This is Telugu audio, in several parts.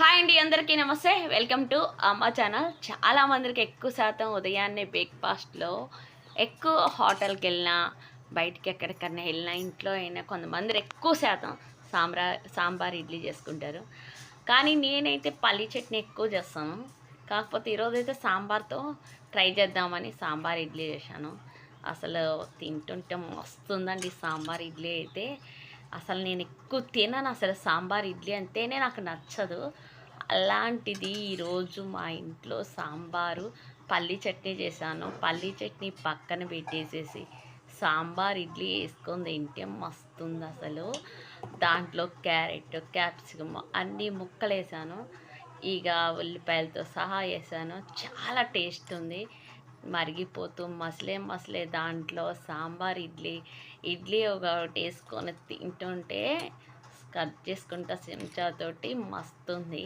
హాయ్ అండి అందరికీ నమస్తే. Welcome to Amma channel. చాలా మందికి ఎక్కువ శాతం ఉదయాన్నే బ్రేక్ఫాస్ట్లో ఎక్కువ హోటల్కి వెళ్ళినా బయటికి ఎక్కడికన్నా వెళ్ళినా ఇంట్లో అయినా కొంతమంది ఎక్కువ శాతం సాంబ్రా సాంబార్ ఇడ్లీ చేసుకుంటారు. కానీ నేనైతే పల్లి చట్నీ ఎక్కువ చేస్తాను. కాకపోతే ఈరోజు అయితే సాంబార్తో ట్రై చేద్దామని సాంబార్ ఇడ్లీ చేశాను. అసలు తింటుంటే మస్తుందండి సాంబార్ ఇడ్లీ అయితే. అసలు నేను ఎక్కువ తినను అసలు సాంబార్ ఇడ్లీ అంటేనే నాకు నచ్చదు. అలాంటిది ఈరోజు మా ఇంట్లో సాంబారు పల్లి చట్నీ చేశాను. పల్లి చట్నీ పక్కన పెట్టేసేసి సాంబార్ ఇడ్లీ వేసుకొని తింటే మస్తుంది అసలు. దాంట్లో క్యారెట్ క్యాప్సికమ్ అన్ని ముక్కలు వేసాను ఇక ఉల్లిపాయలతో సహా వేసాను. చాలా టేస్ట్ ఉంది. మరిగిపోతూ మసలే మసలే దాంట్లో సాంబార్ ఇడ్లీ ఇడ్లీ ఒకటి వేసుకొని తింటుంటే కట్ చేసుకుంటా చెంచాతోటి మస్తుంది.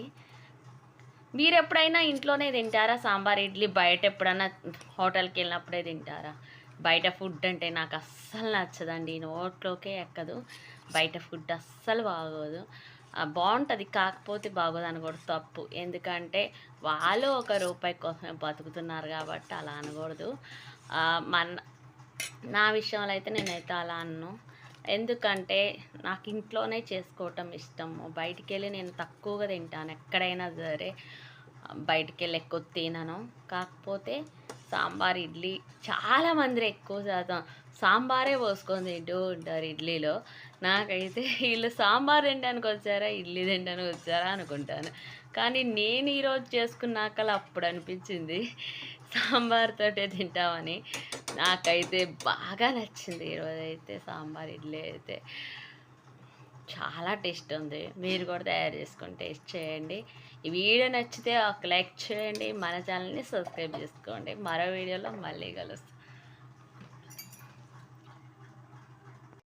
మీరు ఎప్పుడైనా ఇంట్లోనే తింటారా సాంబార్ ఇడ్లీ? బయట ఎప్పుడైనా హోటల్కి వెళ్ళినప్పుడే తింటారా? బయట ఫుడ్ అంటే నాకు అస్సలు నచ్చదండి. నోట్లోకే ఎక్కదు. బయట ఫుడ్ అస్సలు బాగోదు. బాగుంటుంది కాకపోతే బాగోదు అనకూడదు తప్పు. ఎందుకంటే వాళ్ళు ఒక రూపాయి కోసమే బతుకుతున్నారు కాబట్టి అలా అనకూడదు. మన నా విషయంలో అయితే నేనైతే అలా అన్ను. ఎందుకంటే నాకు ఇంట్లోనే చేసుకోవటం ఇష్టము బయటికి వెళ్ళి నేను తక్కువగా తింటాను. ఎక్కడైనా సరే బయటికి వెళ్ళి ఎక్కువ తినను. కాకపోతే సాంబార్ ఇడ్లీ చాలా మంది ఎక్కువ శాతం సాంబారే పోసుకొని తింటూ ఉంటారు ఇడ్లీలో. నాకైతే వీళ్ళు సాంబార్ తినడానికి వచ్చారా ఇడ్లీ తినడానికి వచ్చారా అనుకుంటాను. కానీ నేను ఈరోజు చేసుకున్నాక అప్పుడు అనిపించింది సాంబార్తోటే తింటామని. నాకైతే బాగా నచ్చింది ఈరోజైతే సాంబార్ ఇడ్లీ అయితే. చాలా టేస్ట్ ఉంది. మీరు కూడా తయారు చేసుకొని టేస్ట్ చేయండి. ఈ వీడియో నచ్చితే ఒక లైక్ చేయండి. మన ఛానల్ని సబ్స్క్రైబ్ చేసుకోండి. మరో వీడియోలో మళ్ళీ కలుస్తాం.